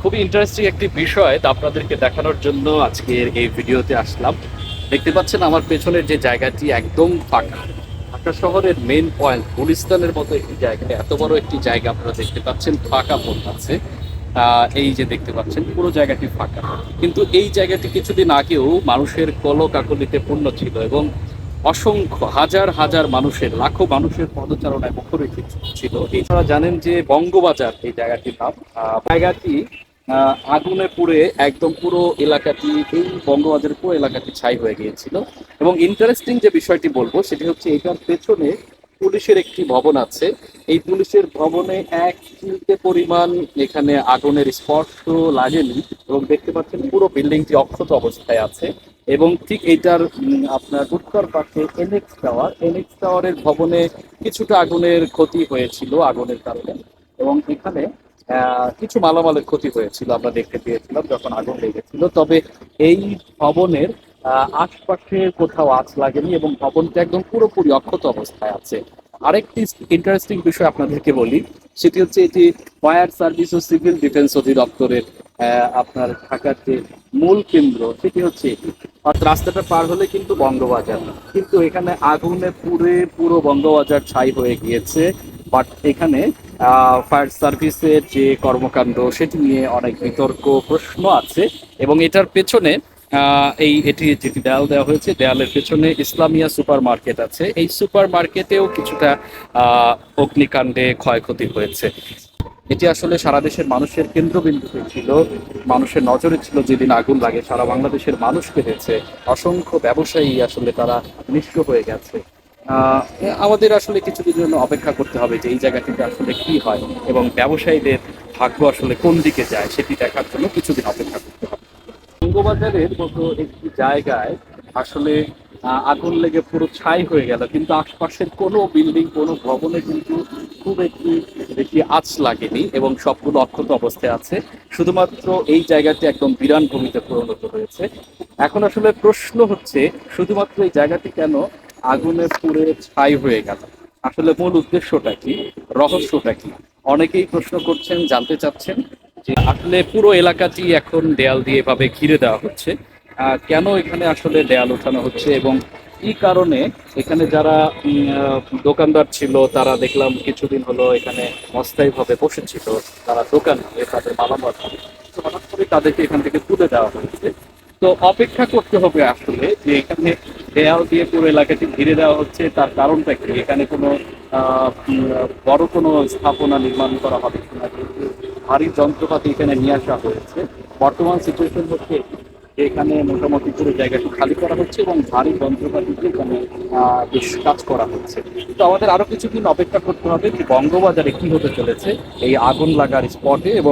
খুবই ইন্টারেস্টিং একটি বিষয় তা আপনাদেরকে দেখানোর জন্য আজকের এই ভিডিওতে আসলাম। দেখতে পাচ্ছেন আমার পেছনের যে জায়গাটি একদম ফাঁকা। ঢাকা শহরের মেন পয়েন্ট গুলিস্তানের মতো একটি জায়গা এত বড় একটি জায়গা আপনারা দেখতে পাচ্ছেন, ফাঁকা পড়ে আছে এই যে দেখতে পাচ্ছেন, পুরো জায়গাটি ফাঁকা। কিন্তু এই জায়গাটি কিছুদিন আগেও মানুষের কলকাকলিতে পূর্ণ ছিল এবং অসংখ্য, হাজার হাজার মানুষের, লাখো মানুষের পদচারণায় মুখরিত ছিল। এছাড়া জানেন যে বঙ্গবাজার, এই জায়গাটির নাম জায়গাটি আগুনে পুড়ে একদম পুরো এলাকাটি, এই বঙ্গবাজারের পুরো এলাকাটি ছাই হয়ে গিয়েছিল। এবং ইন্টারেস্টিং যে বিষয়টি বলব, সেটি হচ্ছে এটার পেছনে পুলিশের একটি ভবন আছে। এই পুলিশের ভবনে এক চিলতে পরিমাণ এখানে আগুনের স্পর্শ লাগেনি এবং দেখতে পাচ্ছেন পুরো বিল্ডিংটি অক্ষত অবস্থায় আছে। এবং ঠিক এইটার আপনার উত্তর পাশে এনএক্স টাওয়ার এনএক্স টাওয়ারের ভবনে কিছুটা আগুনের ক্ষতি হয়েছিল, আগুনের কারণে। এবং এখানে কিছু মালামালের ক্ষতি হয়েছিল, আমরা দেখতে পেয়েছিলাম যখন আগুন লেগেছিল। তবে এই ভবনের আশপাশে কোথাও আঁচ লাগেনি এবং ভবনটা একদম পুরোপুরি অক্ষত অবস্থায় আছে। আরেকটি ইন্টারেস্টিং বিষয় আপনাদেরকে বলি, সেটি হচ্ছে এটি ফায়ার সার্ভিস ও সিভিল ডিফেন্স অধিদপ্তরের আপনার ঢাকার যে মূল কেন্দ্র, সেটি হচ্ছে এটি। অর্থাৎ রাস্তাটা পার হলে কিন্তু বঙ্গবাজার। কিন্তু এখানে আগুনে পুড়ে পুরো বঙ্গবাজার ছাই হয়ে গিয়েছে। বাট এখানে ফায়ার সার্ভিসের যে কর্মকাণ্ড, সেটি নিয়ে অনেক বিতর্ক, প্রশ্ন আছে। এবং এটার পেছনে এই এটি যেটি দেয়াল দেওয়া হয়েছে, দেয়ালের পেছনে ইসলামিয়া সুপার মার্কেট আছে। এই সুপার মার্কেটেও কিছুটা অগ্নিকাণ্ডে ক্ষয়ক্ষতি হয়েছে। এটি আসলে সারা দেশের মানুষের কেন্দ্রবিন্দুতে ছিল। মানুষের নজরে ছিল যেদিন আগুন লাগে, সারা বাংলাদেশের মানুষ পেতেছে অসংখ্য ব্যবসায়ী আসলে তারা নিষ্ক্র হয়ে গেছে। আমাদের আসলে কিছুদিনের জন্য অপেক্ষা করতে হবে যে এই জায়গাটিতে আসলে কি হয় এবং ব্যবসায়ীদের ভাগ্য আসলে কোন দিকে যায় সেটি দেখার জন্য কিছুদিন অপেক্ষা করতে হবে। বঙ্গবাজারের মতো একটি জায়গায় আসলে আগুন লেগে পুরো ছাই হয়ে গেল, কিন্তু আশপাশের কোনো বিল্ডিং, কোনো ভবনে কিন্তু খুব একটি বেশি আঁচ লাগেনি এবং সবগুলো অক্ষত অবস্থায় আছে। শুধুমাত্র এই জায়গাটি একদম বিরান ভূমিতে পরিণত হয়েছে। এখন আসলে প্রশ্ন হচ্ছে, শুধুমাত্র এই জায়গাটি কেন আগুনে পুড়ে ছাই হয়ে গেল? আসলে মূল উদ্দেশ্যটা কি? রহস্যটা কি? অনেকেই প্রশ্ন করছেন, জানতে চাচ্ছেন যে আসলে পুরো এলাকাটি এখন দেয়াল দিয়ে এভাবে ঘিরে দেওয়া হচ্ছে। কেন এখানে আসলে দেয়াল ওঠানো হচ্ছে এবং কি কারণে এখানে যারা দোকানদার ছিল, তারা দেখলাম কিছুদিন হলো এখানে অস্থায়ীভাবে বসেছিল, তারা দোকান তাদের মালামাল হঠাৎ করে তাদেরকে এখান থেকে তুলে দেওয়া হয়েছে। তো অপেক্ষা করতে হবে আসলে যে এখানে দেয়াল দিয়ে পুরো এলাকাটি ঘিরে দেওয়া হচ্ছে, তার কারণটা কি? এখানে কোনো বড় কোনো স্থাপনা নির্মাণ করা হবে কিনা? ভারী যন্ত্রপাতি এখানে নিয়ে আসা হয়েছে। বর্তমান সিচুয়েশন হচ্ছে এখানে মোটামুটি পুরো জায়গাটি খালি করা হচ্ছে এবং ভারী যন্ত্রপাতি দিয়ে এখানে বেশ কাজ করা হচ্ছে। তো আমাদের আরও কিছুদিন অপেক্ষা করতে হবে যে বঙ্গবাজারে কি হতে চলেছে, এই আগুন লাগার স্পটে এবং